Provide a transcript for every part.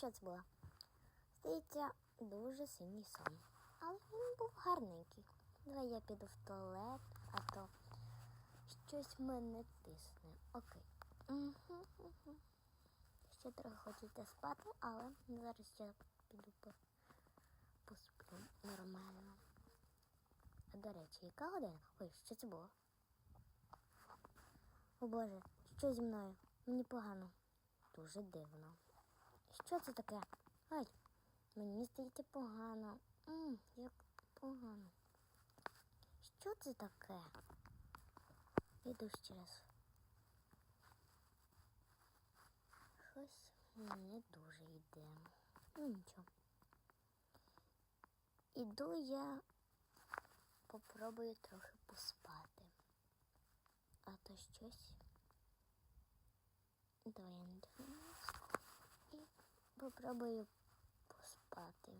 що це було? Здається, дуже сильний сон. Але він був гарненький. Давай я піду в туалет, а то щось мене тисне. Окей. Ще трохи хочеться спати, але зараз я піду по, посплю нормально. До речі, яка година? Ой, що це було? О Боже, що зі мною? Мені погано. Дуже дивно. Що це таке? Ай, мені здається погано. м як погано. Що це таке? Іду ще раз. Щось не дуже йде. Ну нічого. Іду я попробую трохи поспати. А то щось. Давай я надягнусь і попробую поспати.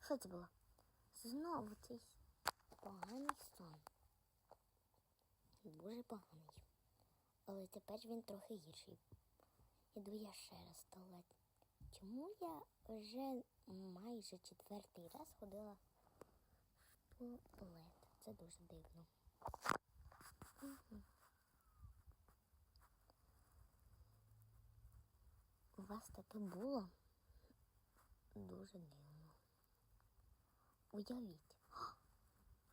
Що це було? Знову цей поганий сон. Дуже поганий. Але тепер він трохи гірший. Іду я ще раз в туалет. Чому я вже майже четвертий раз ходила в туалет? Це дуже дивно. У вас таке було дуже дивно. Уявіть.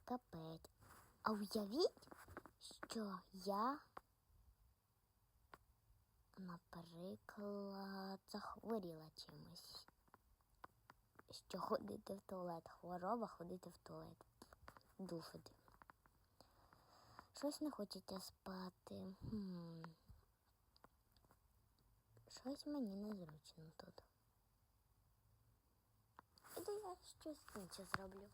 Капець. А уявіть, що я наприклад, захворіла чимось. Що ходити в туалет, хвороба ходити в туалет. Дивно. Щось не хочеться спати. Хм. Щось мені незручно тут. Іду я щось інше зроблю.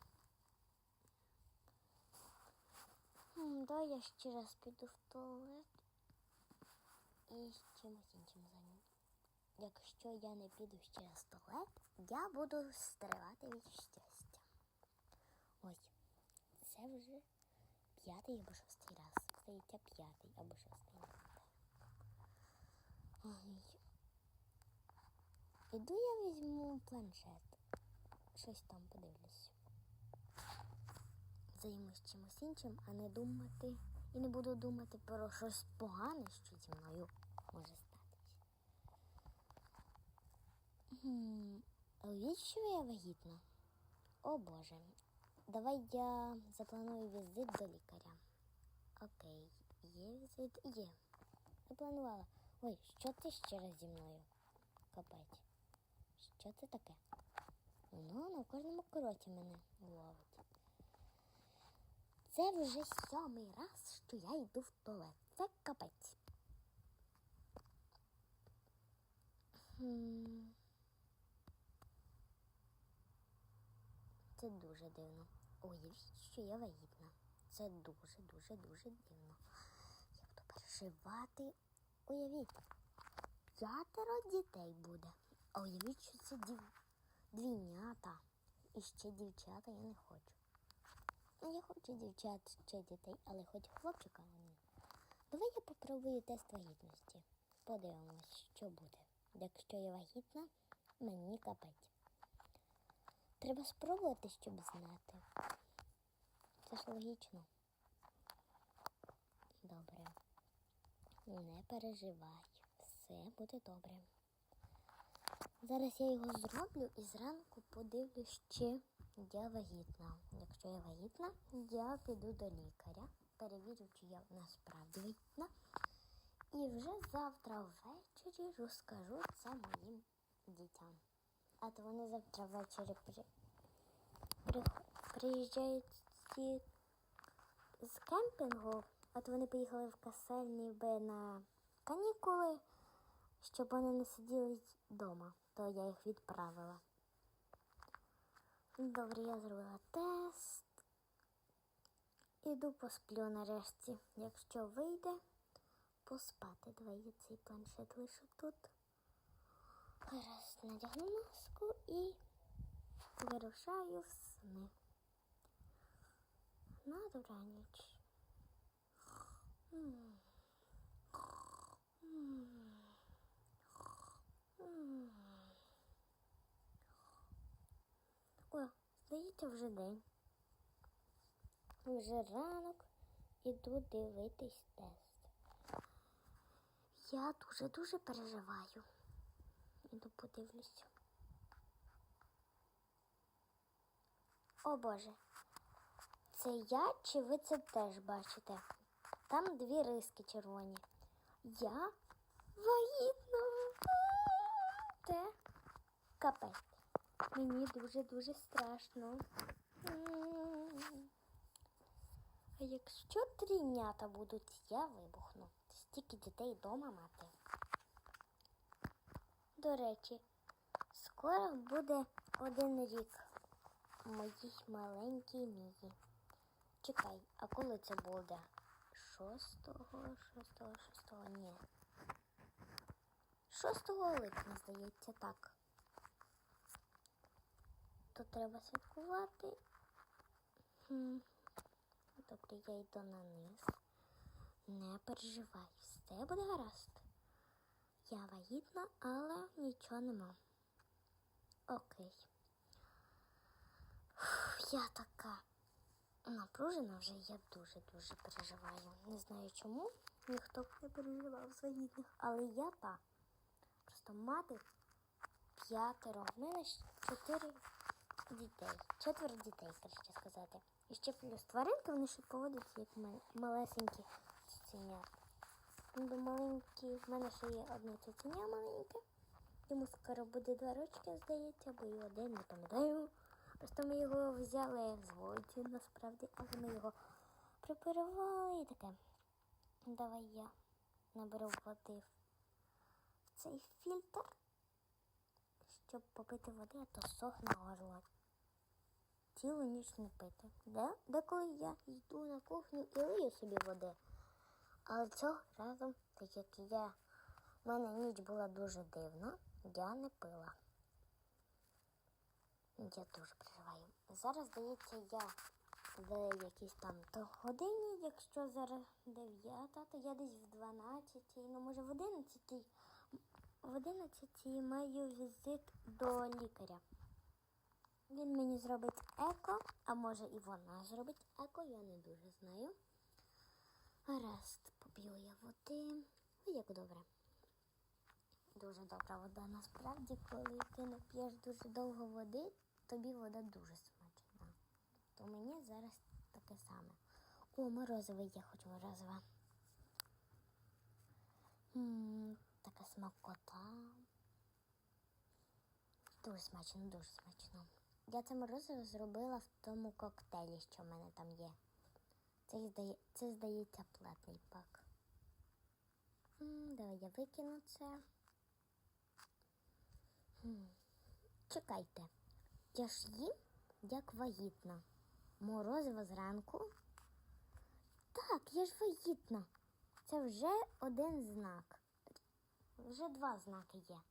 Хм, Давай я ще раз піду в туалет і чимось іншим зайнятися. Якщо я не піду ще раз в туалет, я буду стривати від щастя. Ось, це вже п'ятий або шостий раз. Здається, п'ятий або шостий раз. Іду я візьму планшет. Щось там подивлюсь. Займусь чимось іншим, а не думати. І не буду думати про щось погане, що зі мною може статись. Уявіть, що я вагітна. О Боже. Давай я запланую візит до лікаря. Окей, є візит? Є. Запланувала. Ой, що ти ще раз зі мною? Капець. Що це таке? Воно на кожному кроці мене ловить. Це вже сьомий раз, що я йду в туалет. Це капець. Це дуже дивно. Уявіть, що я вагітна. Це дуже, дуже, дуже дивно. Я буду переживати. Уявіть, п'ятеро дітей буде. А уявіть, що це дів... двійнята. І ще дівчата я не хочу. Ну, я хочу дівчат ще дітей, але хоч хлопчика ні. Давай я попробую тест вагітності. Подивимось, що буде. Якщо я вагітна, мені капець. Треба спробувати, щоб знати. Це ж логічно. Добре. Не переживай. Все буде добре. Зараз я його зроблю і зранку подивлюсь, чи я вагітна. Якщо я вагітна, я піду до лікаря, перевірю, чи я насправді вагітна. І вже завтра ввечері розкажу це моїм дітям. А то вони завтра ввечері при... При... приїжджають з кемпінгу, то вони поїхали в Касельні би на канікули, щоб вони не сиділи вдома, то я їх відправила. Добре, я зробила тест. Іду посплю нарешті. Якщо вийде, поспати. Давай я цей планшет лишу тут. Зараз надягну маску і вирушаю в сни. На добраніч. О, здається, вже день. Вже ранок іду дивитись тест. Я дуже-дуже переживаю. Іду подивлюся. О Боже, це я чи ви це теж бачите? Там дві риски червоні. Я вагітна. Це капець. Мені дуже-дуже страшно. А якщо трійнята будуть, я вибухну. Стільки дітей вдома мати. До речі, скоро буде один рік моїй маленькій мії. Чекай, а коли це буде? Шостого, шостого, шостого, ні. Шостого липня, здається, так. То треба святкувати. Хм. Добре, я йду на низ. Не переживай, все буде гаразд. Я вагітна, але нічого нема. Окей. Я така напружена вже, я дуже-дуже переживаю. Не знаю чому. Ніхто б не переживав з вагітних, але я та. Просто мати п'ятеро. В мене чотири дітей. Четверо дітей, краще сказати. І ще плюс тваринки, вони ще поводяться як малесенькі цуценя. Ніби маленькі. В мене ще є одне цуценя маленьке. Йому скоро буде два рочки, здається, або і один, не пам'ятаю. Просто ми його взяли з вулиці, насправді, але ми його препарували і таке. Давай я наберу води в цей фільтр, щоб попити води, а то сохне горло. Цілу ніч не пити. Де? Деколи я йду на кухню і лию собі води. Але цього разу, так як я, в мене ніч була дуже дивна, я не пила. Я дуже переживаю. Зараз, здається, я в якійсь там то годині, якщо зараз 9, то я десь в 12, ну може в 11, в 11 маю візит до лікаря. Він мені зробить еко, а може і вона зробить еко, я не дуже знаю. Гаразд, поп'ю я води. Ой, як добре. Дуже добра вода. Насправді, коли ти не п'єш дуже довго води, тобі вода дуже смачна. То мені зараз таке саме. О, морозиве, я хочу морозиве. М, Така смакота. Дуже смачно, дуже смачно. Я це морозиво зробила в тому коктейлі, що в мене там є. Це, здає, це здається, платний пак. Давай я викину це. Чекайте. Я ж їм як вагітна. Морозиво зранку. Так, я ж вагітна. Це вже один знак. Вже два знаки є.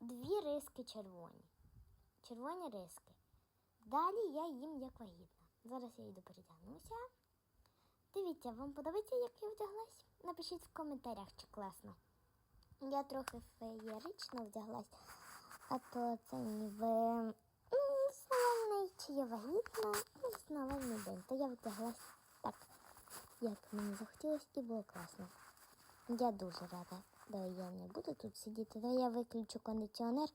Дві риски червоні. Червоні риски. Далі я їм як вагітна. Зараз я йду передягнуся. Дивіться, вам подобається, як я вдяглась? Напишіть в коментарях, чи класно. Я трохи феєрично вдяглась, а то це ніби м, чи я вагітна, ну, зналений день. То я вдяглась так, як мені захотілося, і було класно. Я дуже рада. Давай я не буду тут сидіти, давай я виключу кондиціонер,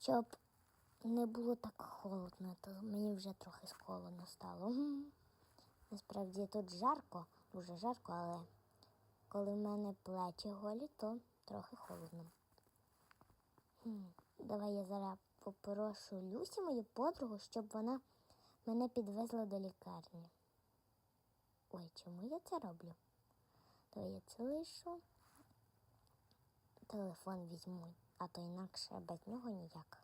щоб не було так холодно, то мені вже трохи холодно стало. Насправді тут жарко, дуже жарко, але коли в мене плечі голі, то трохи холодно. Хм, Давай я зараз попрошу Люсі, мою подругу, щоб вона мене підвезла до лікарні. Ой, чому я це роблю? То я це лишу. Телефон візьму, а то інакше без нього ніяк.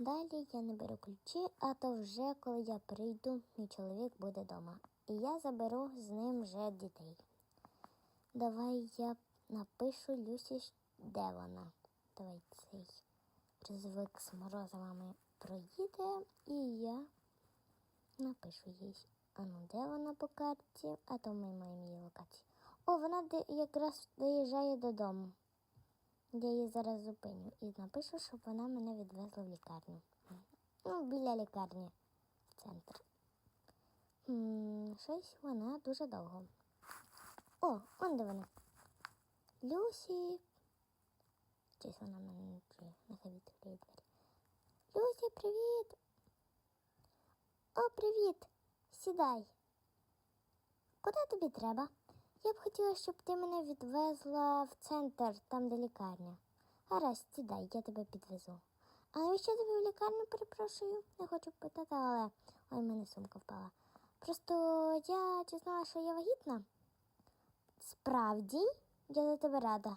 Далі я не беру ключі, а то вже коли я прийду, мій чоловік буде вдома. І я заберу з ним вже дітей. Давай я напишу Люсі, де вона. Давай цей призвик з морозивами проїде, і я Напишу їй. А ну, де вона по карті? А то ми маємо її локацію. О, вона якраз доїжджає додому. Я її зараз зупиню і напишу, щоб вона мене відвезла в лікарню. Ну, біля лікарні в центр. Щось вона дуже довго. О, он де вона. Люсі. Щось вона мене не чує. Нехай відкриє двері. Люсі, привіт. О, привіт. Сідай. Куди тобі треба? Я б хотіла, щоб ти мене відвезла в центр, там, де лікарня. Гаразд, сідай, я тебе підвезу. А навіщо тебе в лікарню перепрошую? Не хочу питати, але ой, в мене сумка впала. Просто я дізналася, що я вагітна. Справді, я за тебе рада.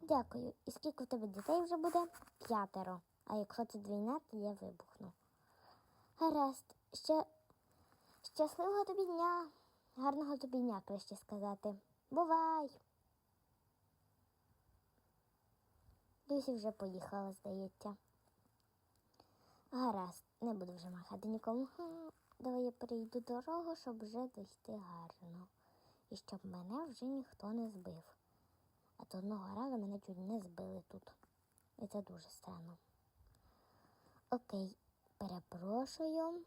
Дякую. І скільки в тебе дітей вже буде? П'ятеро. А якщо це двійна, то я вибухну. Гаразд. Ще щасливого тобі дня. Гарного тобі дня, краще сказати. Бувай. Люсі вже поїхала, здається. Гаразд, не буду вже махати нікому. Давай я перейду дорогу, щоб вже дойти гарно. І щоб мене вже ніхто не збив. А то одного разу мене чуть не збили тут. І це дуже странно. Окей, перепрошую.